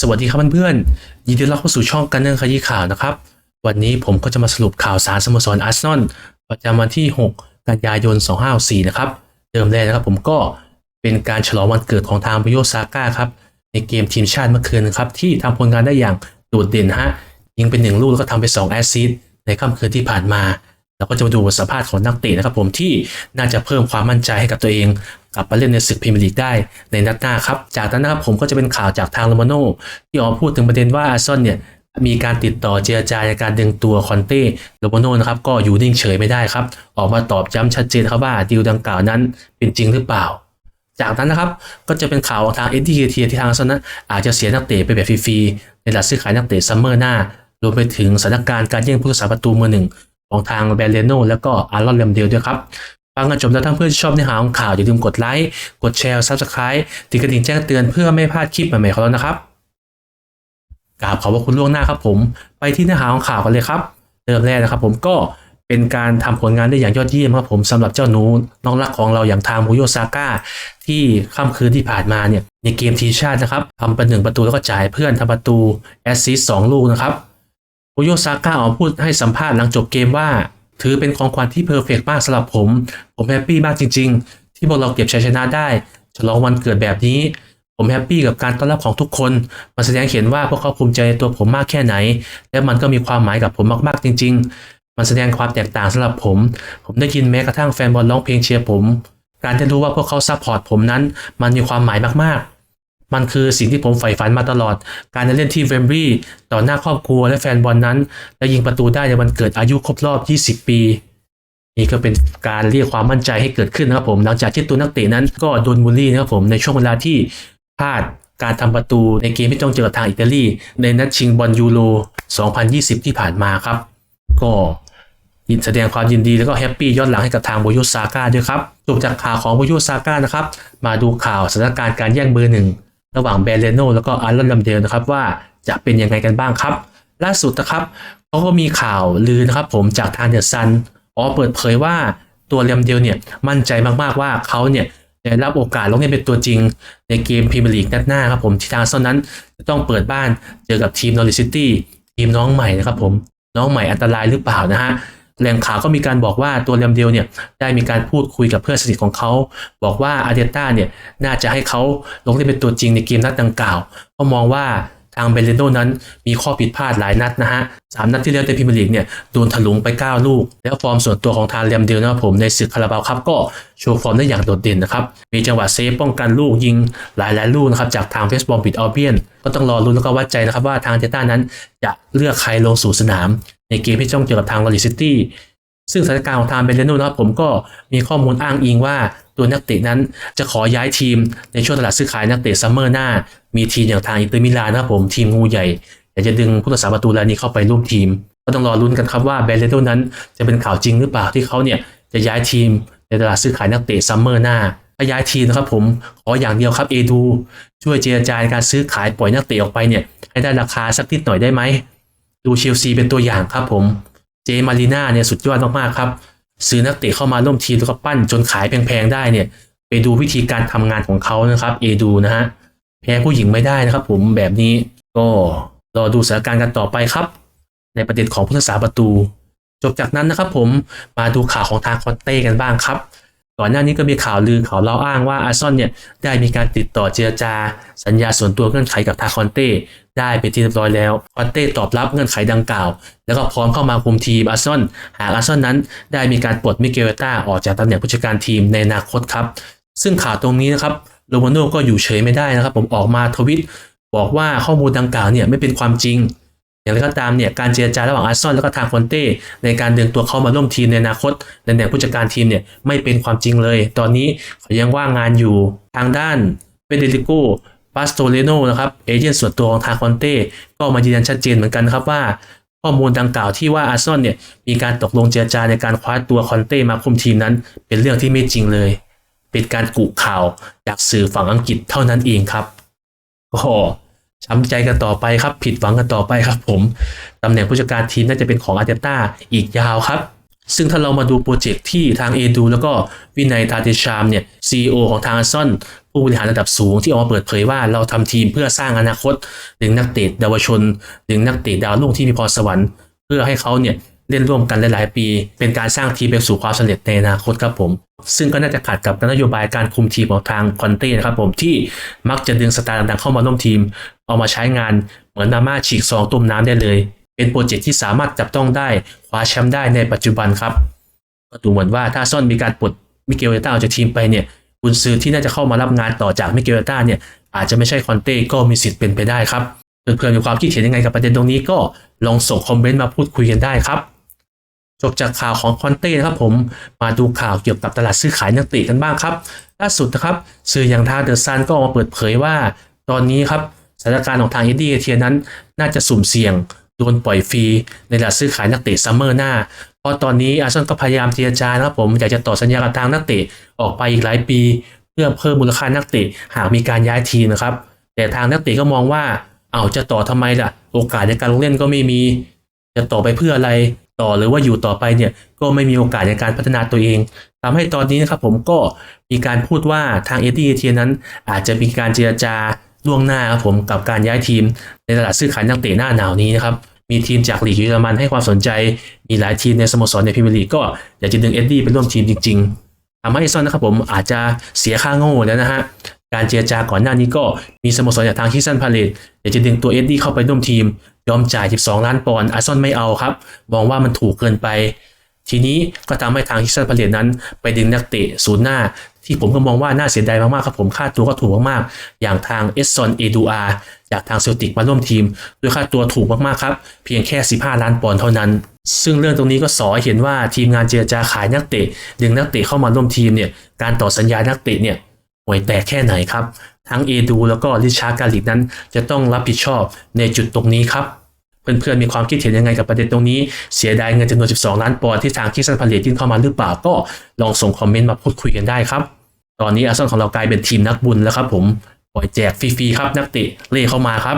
สวัสดีครับเพื่อนๆยินดีต้อนรับเข้าสู่ช่องกันเนอร์ขยี้ข่าวนะครับ วันนี้ผมก็จะมาสรุปข่าวสารสโมสรอาร์เซนอลประจำวันที่ 6 กันยายน 2564นะครับเดิมแรกนะครับผมก็เป็นการฉลองวันเกิดของทางบิโยซาก้าครับในเกมทีมชาติเมื่อคืนนะครับที่ทำผลงานได้อย่างโดดเด่นฮะยิงเป็นหนึ่งลูกแล้วก็ทำไป 2 แอสซิสต์ในค่ำคืนที่ผ่านมา เราก็จะมาดูสัมภาษณ์ของนักเตะนะครับผมที่น่าจะเพิ่มความมั่นใจให้กับตัวเอง กลับมาเล่นในศึกพรีเมียร์ลีกได้ในนัดหน้าครับ จากนั้นนะครับผมก็จะเป็นข่าวจากทางโรมาโน่ที่ออกมาพูดถึงประเด็นว่าอาร์ซอลเนี่ยมีการติดต่อเจรจาในการดึงตัวคอนเต้โรมาโน่นะครับก็อยู่นิ่งเฉยไม่ได้ครับ ออกมาตอบย้ำชัดเจนครับว่าดีลดังกล่าวนั้นเป็นจริงหรือเปล่า จากนั้นนะครับก็จะเป็นข่าวของทางเอ็ดดี้เทียที่ทางอาร์เซนอลอาจจะเสียนักเตะไปแบบฟรีๆในหลักซื้อขายนักเตะซัมเมอร์หน้ารวมไปถึงสถานการณ์การแย่งผู้รักษาประตูมือหนึ่ง ของทางแบรนเลโนแล้วก็อารอนเลมเดลด้วยครับฟังกันจบแล้วท่าเพื่อนชอบเนื้อหาของข่าวอย่าลืมกดไลค์กดแชร์ซับสไคร b ์ติดกระดิ่งแจ้งเตือนเพื่อไม่พลาดคลิปใหม่ๆของเรานะครับกราบขอบพระคุณล่วงหน้าครับผม ไปที่เนื้อหาของข่าวกันเลยครับเริ่มแรกนะครับผมก็เป็นการทำผลงานได้อย่างยอดเยี่ยมครับผมสำหรับเจ้าหนูน้องรักของเราอย่างทางมูโยซาก้าที่ค่ำคืนที่ผ่านมาเนี่ยในเกมทีชาตินะครับทำเป็นหนึ่งประตูแล้วก็จ่ายเพื่อนทำประตูแอสซิสสองลูกนะครับ โอโยซาก้าออกพูดให้สัมภาษณ์หลังจบเกมว่า ถือเป็นของขวัญที่เพอร์เฟกต์มากสำหรับผม ผมแฮปปี้มากจริง ๆ ที่พวกเราเก็บชัยชนะได้ ฉลองวันเกิดแบบนี้ ผมแฮปปี้กับการต้อนรับของทุกคนมันแสดงเห็นว่าพวกเขาภูมิใจในตัวผมมากแค่ไหน และมันก็มีความหมายกับผมมากๆจริง ๆ มันแสดงความแตกต่างสำหรับผม ผมได้ยินแม้กระทั่งแฟนบอลร้องเพลงเชียร์ผม การได้รู้ว่าพวกเขาซัพพอร์ตผมนั้น มันมีความหมายมากๆ มันคือสิ่งที่ผมใฝ่ฝันมาตลอด การได้เล่นที่เวมบรีย์ต่อหน้าครอบครัวและแฟนบอลนั้น และยิงประตูได้ในวันเกิดอายุครบรอบ 20 ปี นี่ก็เป็นการเรียกความมั่นใจให้เกิดขึ้นนะครับผม หลังจากที่ตัวนักเตะนั้นก็โดนบูลลี่นะครับผมในช่วงเวลาที่พลาดการทำประตูในเกมที่ต้องเจอกับทางอิตาลี ในนัดชิงบอลยูโร 2020 ที่ผ่านมาครับ ก็ยินแสดงความยินดีแล้วก็แฮปปี้ย้อนหลังให้กับทางโบยุซาก้าด้วยครับจบจากข่าวของโบยุซาก้านะครับ มาดูข่าวสถานการณ์การแย่งเบอร์หนึ่ง ระหว่างแบรเลโนแล้วก็อารอนลัมเดลนะครับว่าจะเป็นยังไงกันบ้างครับ ล่าสุดนะครับเขาก็มีข่าวลือนะครับผมจากทางเดอะซันอ๋อเปิดเผยว่าตัวเลมเดลเนี่ยมั่นใจมากๆว่าเขาเนี่ยได้รับโอกาสลงเล่นเป็นตัวจริงในเกมพรีเมียร์ลีกนัดหน้าครับผมที่ทางอาร์เซอลนั้นจะต้องเปิดบ้านเจอกับทีมนอริซิตี้ทีมน้องใหม่นะครับผมน้องใหม่อันตรายหรือเปล่านะฮะ แหล่งข่าวก็มีการบอกว่าตัวเลมเดลเนี่ยได้มีการพูดคุยกับเพื่อนสนิทของเขา บอกว่าอาร์เตต้าเนี่ยน่าจะให้เขาลงเล่นเป็นตัวจริงในเกมนัดดังกล่าวเพราะมองว่าทางเบเลโนนั้นมีข้อผิดพลาดหลายนัดนะฮะสามนัดที่แล้วในพรีเมียร์ลีกเนี่ยโดนถลุงไป 9 ลูก แล้วฟอร์มส่วนตัวของทางเลมเดลนะครับผมในศึกคาราบาวครับก็โชว์ฟอร์มได้อย่างโดดเด่นนะครับ มีจังหวะเซฟป้องกันลูกยิงหลายหลายลูกนะครับจากทางเฟสบอลบิดออเบียน ก็ต้องรอรุ้นแล้วก็วัดใจนะครับว่าทางเจต้านั้นจะเลือกใครลงสู่สนาม ในเกมที่ต้องเจอกับทางลอริซิตี้ซึ่งสถานการณ์ของทางเบเลโนนะครับผมก็มีข้อมูลอ้างอิงว่าตัวนักเตะนั้นจะขอย้ายทีมในช่วงตลาดซื้อขายนักเตะซัมเมอร์หน้า มีทีมอย่างทางอินเตอร์มิลานนะครับผมทีมงูใหญ่อยากจะดึงผู้รักษาประตูรายนี้เข้าไปร่วมทีม ก็ต้องรอลุ้นกันครับว่าเบเลโนนั้นจะเป็นข่าวจริงหรือเปล่าที่เขาเนี่ยจะย้ายทีมในตลาดซื้อขายนักเตะซัมเมอร์หน้าถ้าย้ายทีมนะครับผมขออย่างเดียวครับเอดูช่วยเจรจาในการซื้อขายปล่อยนักเตะออกไปเนี่ยให้ได้ราคาสักนิดหน่อยได้ไหม ดูเชลซีเป็นตัวอย่างครับผมเจมารีนาเนี่ยสุดยอดมากๆครับ ซื้อนักเตะเข้ามาร่วมทีมแล้วก็ปั้นจนขายแพงๆได้เนี่ย ไปดูวิธีการทำงานของเขานะครับเอดูนะฮะแพ้ผู้หญิงไม่ได้นะครับ ผมแบบนี้ก็รอดูสถานการณ์กันต่อไปครับ ในประเด็นของผู้รักษาประตู จบจากนั้นนะครับผมมาดูข่าวของทางคอนเต้กันบ้างครับ ก่อนหน้านี้ก็มีข่าวลือข่าวเล่าอ้างว่าอาร์ซอนเนี่ยได้มีการติดต่อเจรจา สัญญาส่วนตัวเงื่อนไขกับทาคอนเต้ได้เป็นที่เรียบร้อยแล้วคอนเต้ตอบรับเงื่อนไขดังกล่าว แล้วก็พร้อมเข้ามาคุมทีมอาร์ซอนหากอาร์ซอนนั้นได้มีการปลดมิเกลต้าออกจากตำแหน่งผู้จัดการทีมในอนาคตครับ ซึ่งข่าวตรงนี้นะครับโรมาโน่ก็อยู่เฉยไม่ได้นะครับ ผมออกมาทวิตบอกว่าข้อมูลดังกล่าวเนี่ยไม่เป็นความจริง อย่างไรก็ตามเนี่ยการเจรจาระหว่างอาร์ซอนแล้วก็ทางคอนเต้ในการดึงตัวเขามาร่วมทีมในอนาคตในแหน่งผู้จัดการทีมเนี่ยไม่เป็นความจริงเลย ตอนนี้เขายังว่างงานอยู่ทางด้านเฟเดริโกปาสโตเรโนนะครับเอเจนต์ส่วนตัวของทางคอนเต้ก็มายืนยันชัดเจนเหมือนกันครับว่าข้อมูลดังกล่าวที่ว่าอาร์ซอนเนี่ยมีการตกลงเจรจาในการคว้าตัวคอนเต้มาคุมทีมนั้น เป็นเรื่องที่ไม่จริงเลย เป็นการกุข่าวจากสื่อฝั่งอังกฤษเท่านั้นเองครับก็ ช้ำใจกันต่อไปครับ ผิดหวังกันต่อไปครับผมตำแหน่งผู้จัดการทีมน่าจะเป็นของอาร์เตต้าอีกยาวครับ ซึ่งถ้าเรามาดูโปรเจกต์ที่ทางเอดูแล้วก็วินัยทาเตชามเนี่ย CEO ของทางอาซอนผู้บริหารระดับสูงที่ออกมาเปิดเผยว่าเราทำทีมเพื่อสร้างอนาคตดึงนักเตะดาวชนดึงนักเตะดาวรุ่งที่มีพรสวรรค์ เพื่อให้เขาเนี่ย เล่นร่วมกันหลาย ๆ ปี เป็นการสร้างทีมไปสู่ความสำเร็จในอนาคตครับผม ซึ่งก็น่าจะขัดกับนโยบายการคุมทีมของทางคอนเต้นะครับผมที่มักจะดึงสตาร์ดังๆเข้ามาร่วมทีม เอามาใช้งานเหมือนมาม่าฉีกซองต้มน้ำได้เลย เป็นโปรเจกต์ที่สามารถจับต้องได้คว้าแชมป์ได้ในปัจจุบันครับก็ดูเหมือนว่าถ้าซ่อนมีการปลดมิเกลเอต้าออกจากทีมไปเนี่ยกุนซือที่น่าจะเข้ามารับงานต่อจากมิเกลเอต้าเนี่ยอาจจะไม่ใช่คอนเต้ก็มีสิทธิ์เป็นไปได้ครับเพื่อนๆมีความคิดเห็นยังไงกับประเด็นตรงนี้ก็ลองส่งคอมเมนต์มาพูดคุยกันได้ครับ จบจากข่าวของคอนเต้นะครับผมมาดูข่าวเกี่ยวกับตลาดซื้อขายนักเตะกันบ้างครับ ล่าสุดนะครับสื่ออย่างทางเดอะซันก็ออกมาเปิดเผยว่า ตอนนี้ครับสถานการณ์ของทางเอ็ดดี้เอเทียนั้น น่าจะสุ่มเสี่ยงโดนปล่อยฟรีในตลาดซื้อขายนักเตะซัมเมอร์หน้า เพราะตอนนี้อาร์เซนอลก็พยายามเจรจานะครับผมอยากจะต่อสัญญากับทางนักเตะออกไปอีกหลายปี เพื่อเพิ่มมูลค่านักเตะหากมีการย้ายทีมนะครับ แต่ทางนักเตะก็มองว่าเอาจะต่อทำไมล่ะ โอกาสในการลงเล่นก็ไม่มี จะต่อไปเพื่ออะไร ต่อหรือว่าอยู่ต่อไปเนี่ยก็ไม่มีโอกาสในการพัฒนาตัวเองทำให้ตอนนี้นะครับผมก็มีการพูดว่าทางเอทีเอทีนั้น อาจจะมีการเจรจาล่วงหน้าครับผมกับการย้ายทีม ในตลาดซื้อขายนักเตะหน้าหนาวนี้นะครับมีทีมจากลีกเยอรมันให้ความสนใจ มีหลายทีมในสโมสรในพรีเมียร์ลีกก็อยากจะดึงเอ็ดดี้ไปร่วมทีมจริง ๆทำให้เอซอนนะครับผมอาจจะเสียค่าโง่แล้วนะฮะการเจรจาก่อนหน้านี้ก็มีสโมสรอย่างทางคิสันพาเลตอยากจะดึงตัวเอ็ดดี้เข้าไปร่วมทีม ยอมจ่าย 12 ล้านปอนด์อาร์ซอนไม่เอาครับ มองว่ามันถูกเกินไป ทีนี้ก็ทำให้ทางฮิสซันพาเลตนั้น ไปดึงนักเตะศูนย์หน้า ที่ผมก็มองว่าน่าเสียดายมากๆครับผมค่าตัวก็ถูกมากๆ อย่างทางเอสซอนเอดูอาจากทางเซลติกมาร่วมทีมด้วยค่าตัวถูกมากๆครับ เพียงแค่ 15 ล้านปอนด์เท่านั้นซึ่งเรื่องตรงนี้ก็สอเห็นว่าทีมงานเจรจาขายนักเตะดึงนักเตะเข้ามาร่วมทีมเนี่ยการต่อสัญญานักเตะเนี่ยห่วยแตกแค่ไหนครับ ทั้งเอดูแล้วก็ริชาร์ดการลิกนั้น จะต้องรับผิดชอบในจุดตรงนี้ครับ เพื่อนๆมีความคิดเห็นยังไงกับประเด็นตรงนี้ เสียดายเงินจำนวน 12 ล้านปอนด์ที่ทางคิสันพาเลตยื่นเข้ามาหรือเปล่าก็ลองส่งคอมเมนต์มาพูดคุยกันได้ครับ ตอนนี้อาร์เซนอลของเรากลายเป็นทีมนักบุญแล้วครับผมปล่อยแจกฟรีๆครับนักเตะเล่เข้ามาครับ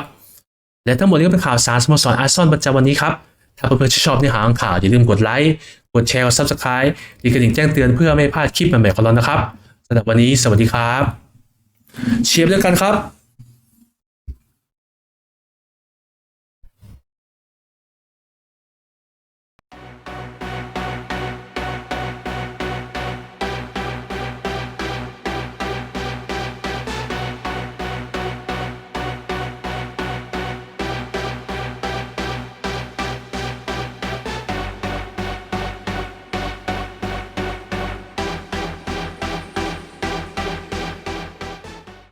และทั้งหมดนี้ก็เป็นข่าวสารสโมสรอาร์เซนอลประจำวันนี้ครับถ้าเพื่อนๆชอบเนื้อหาของข่าวอย่าลืมกดไลค์กดแชร์กดซับสไครต์ดีกระดิ่งแจ้งเตือนเพื่อไม่พลาดคลิปใหม่ๆของเรานะครับสำหรับวันนี้สวัสดีครับ เชียร์ด้วยกันครับ